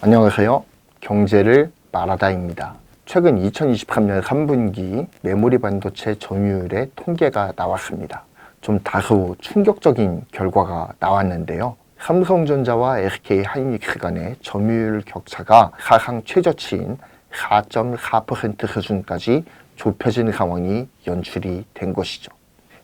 안녕하세요. 경제를 말하다입니다. 최근 2023년 3분기 메모리 반도체 점유율의 통계가 나왔습니다. 좀 다소 충격적인 결과가 나왔는데요. 삼성전자와 SK 하이닉스 간의 점유율 격차가 사상 최저치인 4.4% 수준까지 좁혀진 상황이 연출이 된 것이죠.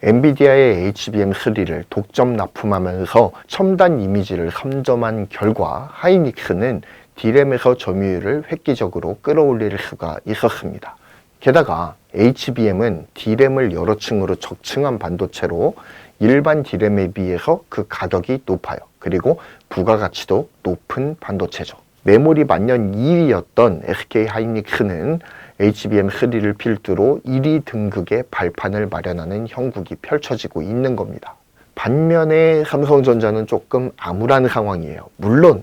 엔비디아의 HBM3를 독점 납품하면서 첨단 이미지를 선점한 결과 하이닉스는 D램에서 점유율을 획기적으로 끌어올릴 수가 있었습니다. 게다가 HBM은 D램을 여러 층으로 적층한 반도체로 일반 D램에 비해서 그 가격이 높아요. 그리고 부가가치도 높은 반도체죠. 메모리 만년 2위였던 SK 하이닉스는 HBM3를 필두로 1위 등극의 발판을 마련하는 형국이 펼쳐지고 있는 겁니다. 반면에 삼성전자는 조금 암울한 상황이에요. 물론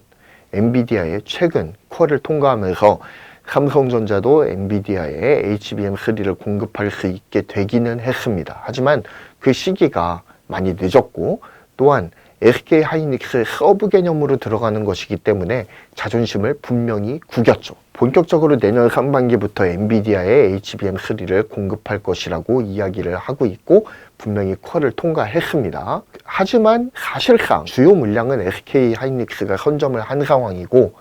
엔비디아의 최근 퀄을 통과하면서 삼성전자도 엔비디아에 HBM3를 공급할 수 있게 되기는 했습니다. 하지만 그 시기가 많이 늦었고 또한 SK 하이닉스의 서브 개념으로 들어가는 것이기 때문에 자존심을 분명히 구겼죠. 본격적으로 내년 상반기부터 엔비디아에 HBM3를 공급할 것이라고 이야기를 하고 있고 분명히 퀄을 통과했습니다. 하지만 사실상 주요 물량은 SK 하이닉스가 선점을 한 상황이고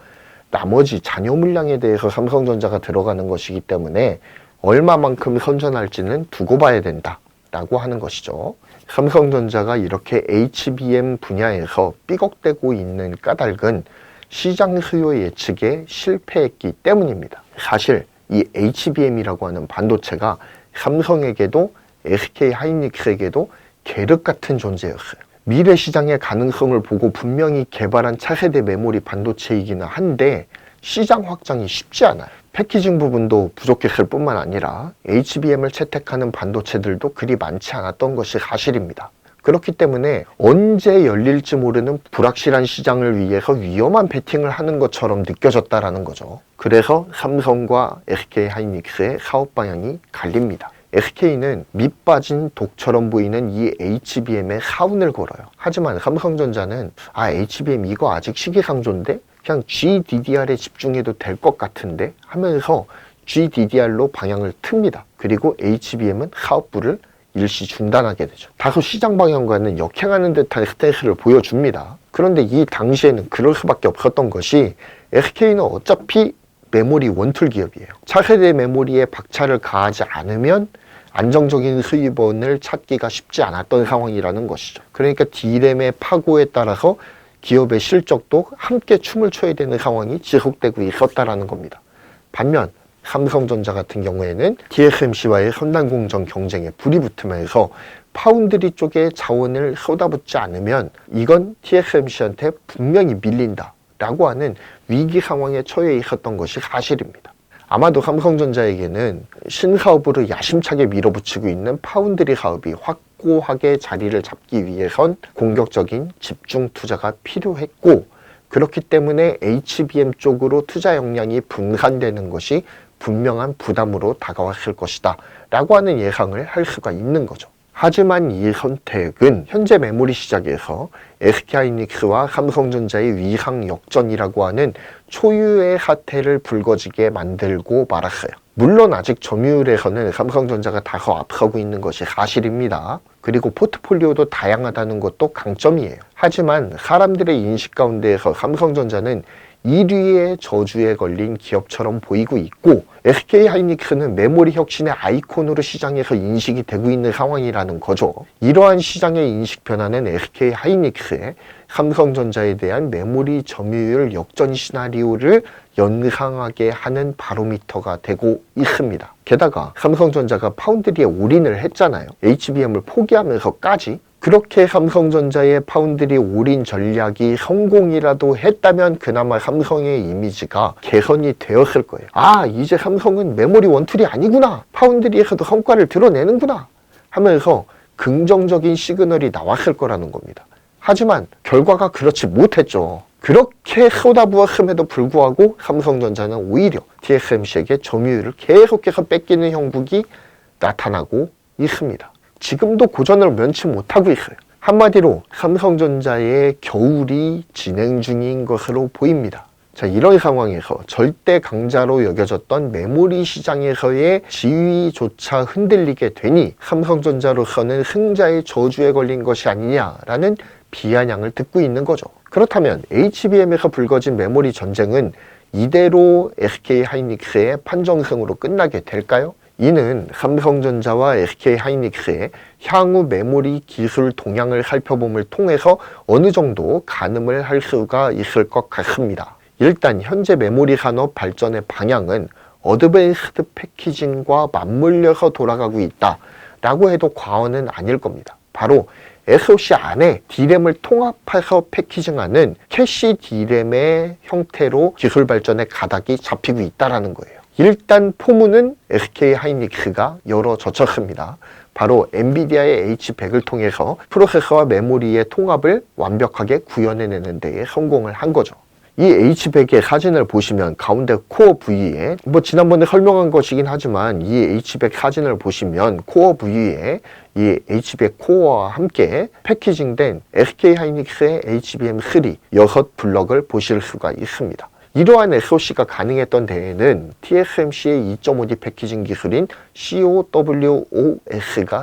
나머지 잔여 물량에 대해서 삼성전자가 들어가는 것이기 때문에 얼마만큼 선전할지는 두고 봐야 된다라고 하는 것이죠. 삼성전자가 이렇게 HBM 분야에서 삐걱대고 있는 까닭은 시장 수요 예측에 실패했기 때문입니다. 사실 이 HBM이라고 하는 반도체가 삼성에게도 SK 하이닉스에게도 계륵 같은 존재였어요. 미래 시장의 가능성을 보고 분명히 개발한 차세대 메모리 반도체이기는 한데 시장 확장이 쉽지 않아요. 패키징 부분도 부족했을 뿐만 아니라 HBM을 채택하는 반도체들도 그리 많지 않았던 것이 사실입니다. 그렇기 때문에 언제 열릴지 모르는 불확실한 시장을 위해서 위험한 베팅을 하는 것처럼 느껴졌다라는 거죠. 그래서 삼성과 SK 하이닉스의 사업 방향이 갈립니다. SK는 밑 빠진 독처럼 보이는 이 HBM에 사운을 걸어요. 하지만 삼성전자는 아 HBM 이거 아직 시기상조인데 그냥 GDDR에 집중해도 될 것 같은데 하면서 GDDR로 방향을 틉니다. 그리고 HBM은 사업부를 일시 중단하게 되죠. 다소 시장 방향과는 역행하는 듯한 스탠스를 보여줍니다. 그런데 이 당시에는 그럴 수밖에 없었던 것이 SK는 어차피 메모리 원툴 기업이에요. 차세대 메모리에 박차를 가하지 않으면 안정적인 수입원을 찾기가 쉽지 않았던 상황이라는 것이죠. 그러니까 D램의 파고에 따라서 기업의 실적도 함께 춤을 춰야 되는 상황이 지속되고 있었다라는 겁니다. 반면 삼성전자 같은 경우에는 TSMC와의 선단공정 경쟁에 불이 붙으면서 파운드리 쪽에 자원을 쏟아붓지 않으면 이건 TSMC한테 분명히 밀린다 라고 하는 위기 상황에 처해 있었던 것이 사실입니다. 아마도 삼성전자에게는 신사업으로 야심차게 밀어붙이고 있는 파운드리 사업이 확고하게 자리를 잡기 위해선 공격적인 집중 투자가 필요했고 그렇기 때문에 HBM 쪽으로 투자 역량이 분산되는 것이 분명한 부담으로 다가왔을 것이다 라고 하는 예상을 할 수가 있는 거죠. 하지만 이 선택은 현재 메모리 시장에서 SK하이닉스와 삼성전자의 위상 역전이라고 하는 초유의 사태를 불거지게 만들고 말았어요. 물론 아직 점유율에서는 삼성전자가 다소 앞서고 있는 것이 사실입니다. 그리고 포트폴리오도 다양하다는 것도 강점이에요. 하지만 사람들의 인식 가운데에서 삼성전자는 1위의 저주에 걸린 기업처럼 보이고 있고 SK 하이닉스는 메모리 혁신의 아이콘으로 시장에서 인식이 되고 있는 상황이라는 거죠. 이러한 시장의 인식 변화는 SK 하이닉스의 삼성전자에 대한 메모리 점유율 역전 시나리오를 연상하게 하는 바로미터가 되고 있습니다. 게다가 삼성전자가 파운드리에 올인을 했잖아요. HBM을 포기하면서까지 그렇게 삼성전자의 파운드리 올인 전략이 성공이라도 했다면 그나마 삼성의 이미지가 개선이 되었을 거예요. 아, 이제 삼성은 메모리 원툴이 아니구나. 파운드리에서도 성과를 드러내는구나. 하면서 긍정적인 시그널이 나왔을 거라는 겁니다. 하지만 결과가 그렇지 못했죠. 그렇게 쏟아부었음에도 불구하고 삼성전자는 오히려 TSMC에게 점유율을 계속해서 뺏기는 형국이 나타나고 있습니다. 지금도 고전을 면치 못하고 있어요. 한마디로 삼성전자의 겨울이 진행 중인 것으로 보입니다. 자, 이런 상황에서 절대 강자로 여겨졌던 메모리 시장에서의 지위조차 흔들리게 되니 삼성전자로서는 승자의 저주에 걸린 것이 아니냐라는 비아냥을 듣고 있는 거죠. 그렇다면 HBM에서 불거진 메모리 전쟁은 이대로 SK 하이닉스의 판정승으로 끝나게 될까요? 이는 삼성전자와 SK 하이닉스의 향후 메모리 기술 동향을 살펴봄을 통해서 어느 정도 가늠을 할 수가 있을 것 같습니다. 일단 현재 메모리 산업 발전의 방향은 어드밴스드 패키징과 맞물려서 돌아가고 있다 라고 해도 과언은 아닐 겁니다. 바로 SoC 안에 D램을 통합해서 패키징하는 캐시 D램의 형태로 기술 발전의 가닥이 잡히고 있다라는 거예요. 일단 포문은 SK 하이닉스가 열어 젖혔습니다. 바로 엔비디아의 H100을 통해서 프로세서와 메모리의 통합을 완벽하게 구현해내는 데에 성공을 한 거죠. 이 H100의 사진을 보시면 가운데 코어 부위에 뭐 지난번에 설명한 것이긴 하지만 이 H100 사진을 보시면 코어 부위에 이 H100 코어와 함께 패키징된 SK 하이닉스의 HBM3 여섯 블럭을 보실 수가 있습니다. 이러한 SOC가 가능했던 데에는 TSMC의 2.5D 패키징 기술인 COWOS가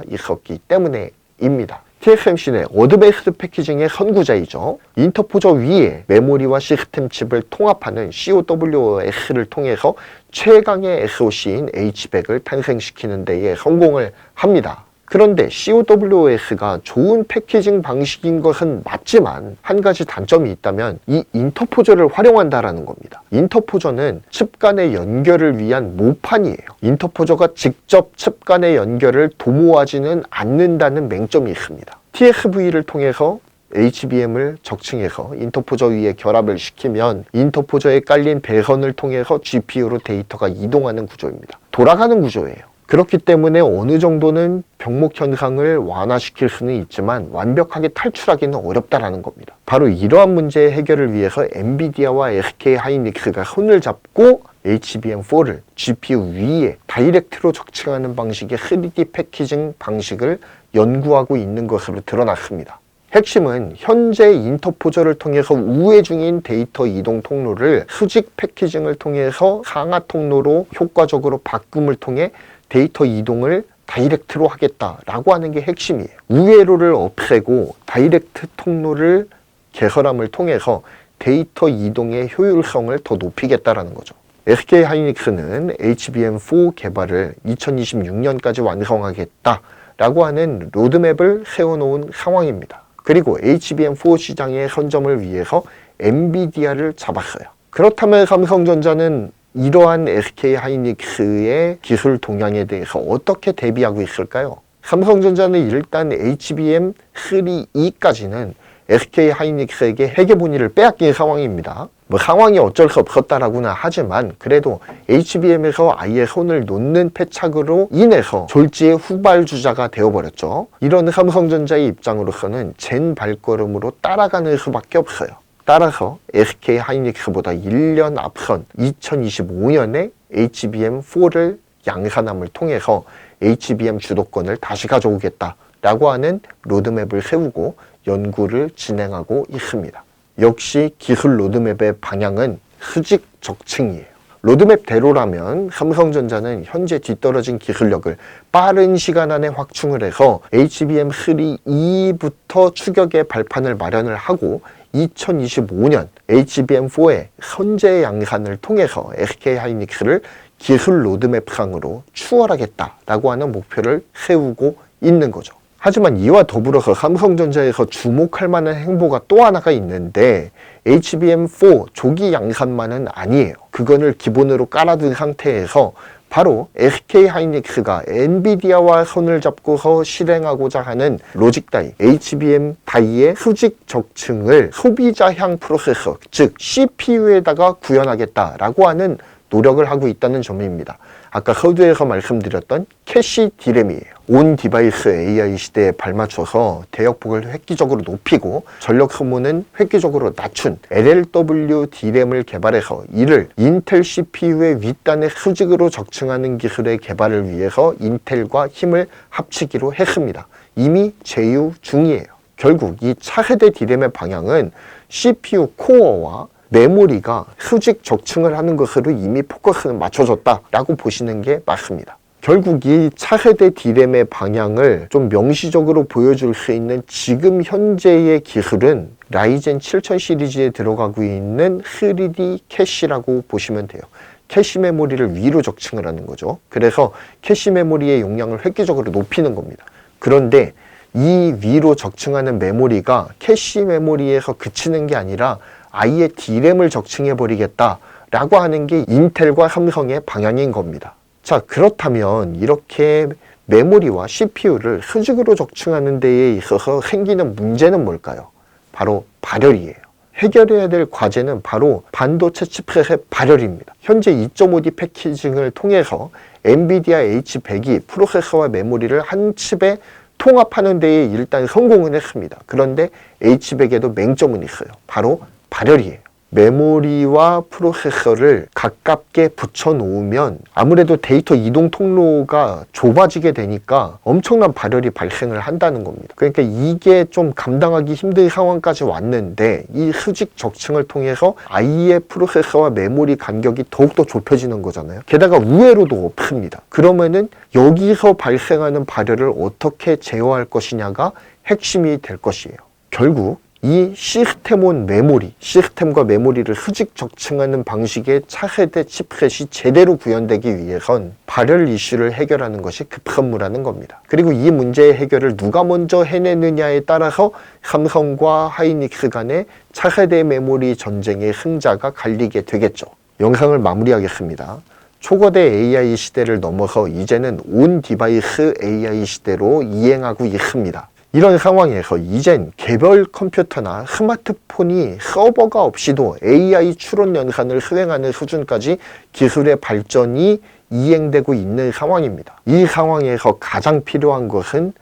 있었기 때문에입니다. TSMC는 어드밴스드 패키징의 선구자이죠. 인터포저 위에 메모리와 시스템 칩을 통합하는 COWOS를 통해서 최강의 SOC인 H100을 탄생시키는 데에 성공을 합니다. 그런데 COWS가 좋은 패키징 방식인 것은 맞지만 한 가지 단점이 있다면 이 인터포저를 활용한다라는 겁니다. 인터포저는 칩 간의 연결을 위한 모판이에요. 인터포저가 직접 칩 간의 연결을 도모하지는 않는다는 맹점이 있습니다. TSV를 통해서 HBM을 적층해서 인터포저 위에 결합을 시키면 인터포저에 깔린 배선을 통해서 GPU로 데이터가 이동하는 구조입니다. 돌아가는 구조예요. 그렇기 때문에 어느 정도는 병목 현상을 완화시킬 수는 있지만 완벽하게 탈출하기는 어렵다라는 겁니다. 바로 이러한 문제 해결을 위해서 엔비디아와 SK 하이닉스가 손을 잡고 HBM4를 GPU 위에 다이렉트로 적층하는 방식의 3D 패키징 방식을 연구하고 있는 것으로 드러났습니다. 핵심은 현재 인터포저를 통해서 우회 중인 데이터 이동 통로를 수직 패키징을 통해서 상하 통로로 효과적으로 바꿈을 통해 데이터 이동을 다이렉트로 하겠다라고 하는 게 핵심이에요. 우회로를 없애고 다이렉트 통로를 개설함을 통해서 데이터 이동의 효율성을 더 높이겠다라는 거죠. SK 하이닉스는 HBM4 개발을 2026년까지 완성하겠다라고 하는 로드맵을 세워놓은 상황입니다. 그리고 HBM4 시장의 선점을 위해서 엔비디아를 잡았어요. 그렇다면 삼성전자는 이러한 SK 하이닉스의 기술 동향에 대해서 어떻게 대비하고 있을까요? 삼성전자는 일단 HBM3E까지는 SK 하이닉스에게 회계 분위를 빼앗긴 상황입니다. 뭐 상황이 어쩔 수 없었다라고는 하지만 그래도 HBM에서 아예 손을 놓는 패착으로 인해서 졸지의 후발주자가 되어버렸죠. 이런 삼성전자의 입장으로서는 젠 발걸음으로 따라가는 수밖에 없어요. 따라서 SK 하이닉스보다 1년 앞선 2025년에 HBM4를 양산함을 통해서 HBM 주도권을 다시 가져오겠다라고 하는 로드맵을 세우고 연구를 진행하고 있습니다. 역시 기술 로드맵의 방향은 수직 적층이에요. 로드맵대로라면 삼성전자는 현재 뒤떨어진 기술력을 빠른 시간 안에 확충을 해서 HBM3E부터 추격의 발판을 마련을 하고 2025년 HBM4의 선제 양산을 통해서 SK 하이닉스를 기술 로드맵상으로 추월하겠다라고 하는 목표를 세우고 있는 거죠. 하지만 이와 더불어서 삼성전자에서 주목할 만한 행보가 또 하나가 있는데 HBM4 조기 양산만은 아니에요. 그거를 기본으로 깔아둔 상태에서 바로 SK 하이닉스가 엔비디아와 손을 잡고서 실행하고자 하는 로직 다이, HBM 다이의 수직 적층을 소비자향 프로세서, 즉 CPU에다가 구현하겠다라고 하는 노력을 하고 있다는 점입니다. 아까 서두에서 말씀드렸던 캐시 디램이에요. 온 디바이스 AI 시대에 발맞춰서 대역폭을 획기적으로 높이고 전력 소모는 획기적으로 낮춘 LLW 디램을 개발해서 이를 인텔 CPU의 윗단의 수직으로 적층하는 기술의 개발을 위해서 인텔과 힘을 합치기로 했습니다. 이미 제휴 중이에요. 결국 이 차세대 디램의 방향은 CPU 코어와 메모리가 수직 적층을 하는 것으로 이미 포커스는 맞춰졌다라고 보시는 게 맞습니다. 결국 이 차세대 디램의 방향을 좀 명시적으로 보여줄 수 있는 지금 현재의 기술은 라이젠 7000 시리즈에 들어가고 있는 3D 캐시라고 보시면 돼요. 캐시 메모리를 위로 적층을 하는 거죠. 그래서 캐시 메모리의 용량을 획기적으로 높이는 겁니다. 그런데 이 위로 적층하는 메모리가 캐시 메모리에서 그치는 게 아니라 아예 D램을 적층해 버리겠다라고 하는 게 인텔과 삼성의 방향인 겁니다. 자, 그렇다면 이렇게 메모리와 CPU를 수직으로 적층하는 데에 있어서 생기는 문제는 뭘까요? 바로 발열이에요. 해결해야 될 과제는 바로 반도체 칩셋의 발열입니다. 현재 2.5D 패키징을 통해서 엔비디아 H100이 프로세서와 메모리를 한 칩에 통합하는 데에 일단 성공은 했습니다. 그런데 H100에도 맹점은 있어요. 바로 발열이에요. 메모리와 프로세서를 가깝게 붙여 놓으면 아무래도 데이터 이동 통로가 좁아지게 되니까 엄청난 발열이 발생을 한다는 겁니다. 그러니까 이게 좀 감당하기 힘든 상황까지 왔는데 이 수직 적층을 통해서 아예 프로세서와 메모리 간격이 더욱더 좁혀지는 거잖아요. 게다가 우회로도 없습니다. 그러면은 여기서 발생하는 발열을 어떻게 제어할 것이냐가 핵심이 될 것이에요. 결국 이 시스템온 메모리, 시스템과 메모리를 수직 적층하는 방식의 차세대 칩셋이 제대로 구현되기 위해선 발열 이슈를 해결하는 것이 급선무라는 겁니다. 그리고 이 문제의 해결을 누가 먼저 해내느냐에 따라서 삼성과 하이닉스 간의 차세대 메모리 전쟁의 승자가 갈리게 되겠죠. 영상을 마무리하겠습니다. 초거대 AI 시대를 넘어서 이제는 온 디바이스 AI 시대로 이행하고 있습니다. 이런 상황에서 이젠 개별 컴퓨터나 스마트폰이 서버가 없이도 AI 추론 연산을 수행하는 수준까지 기술의 발전이 이행되고 있는 상황입니다. 이 상황에서 가장 필요한 것은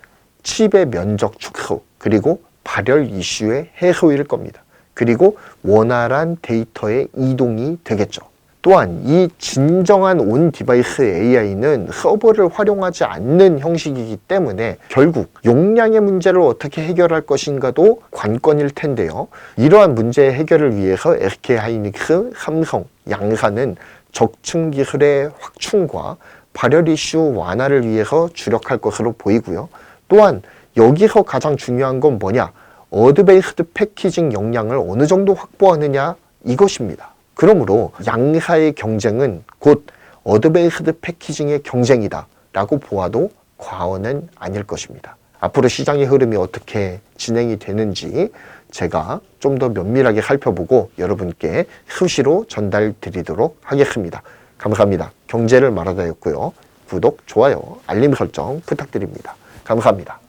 칩의 면적 축소, 그리고 발열 이슈의 해소일 겁니다. 그리고 원활한 데이터의 이동이 되겠죠. 또한 이 진정한 온 디바이스 AI는 서버를 활용하지 않는 형식이기 때문에 결국 용량의 문제를 어떻게 해결할 것인가도 관건일 텐데요. 이러한 문제의 해결을 위해서 SK 하이닉스, 삼성, 양사는 적층 기술의 확충과 발열 이슈 완화를 위해서 주력할 것으로 보이고요. 또한 여기서 가장 중요한 건 뭐냐? 어드베이스드 패키징 역량을 어느 정도 확보하느냐 이것입니다. 그러므로 양사의 경쟁은 곧 어드베이스드 패키징의 경쟁이다 라고 보아도 과언은 아닐 것입니다. 앞으로 시장의 흐름이 어떻게 진행이 되는지 제가 좀 더 면밀하게 살펴보고 여러분께 수시로 전달 드리도록 하겠습니다. 감사합니다. 경제를 말하다였고요. 구독, 좋아요, 알림 설정 부탁드립니다. 감사합니다.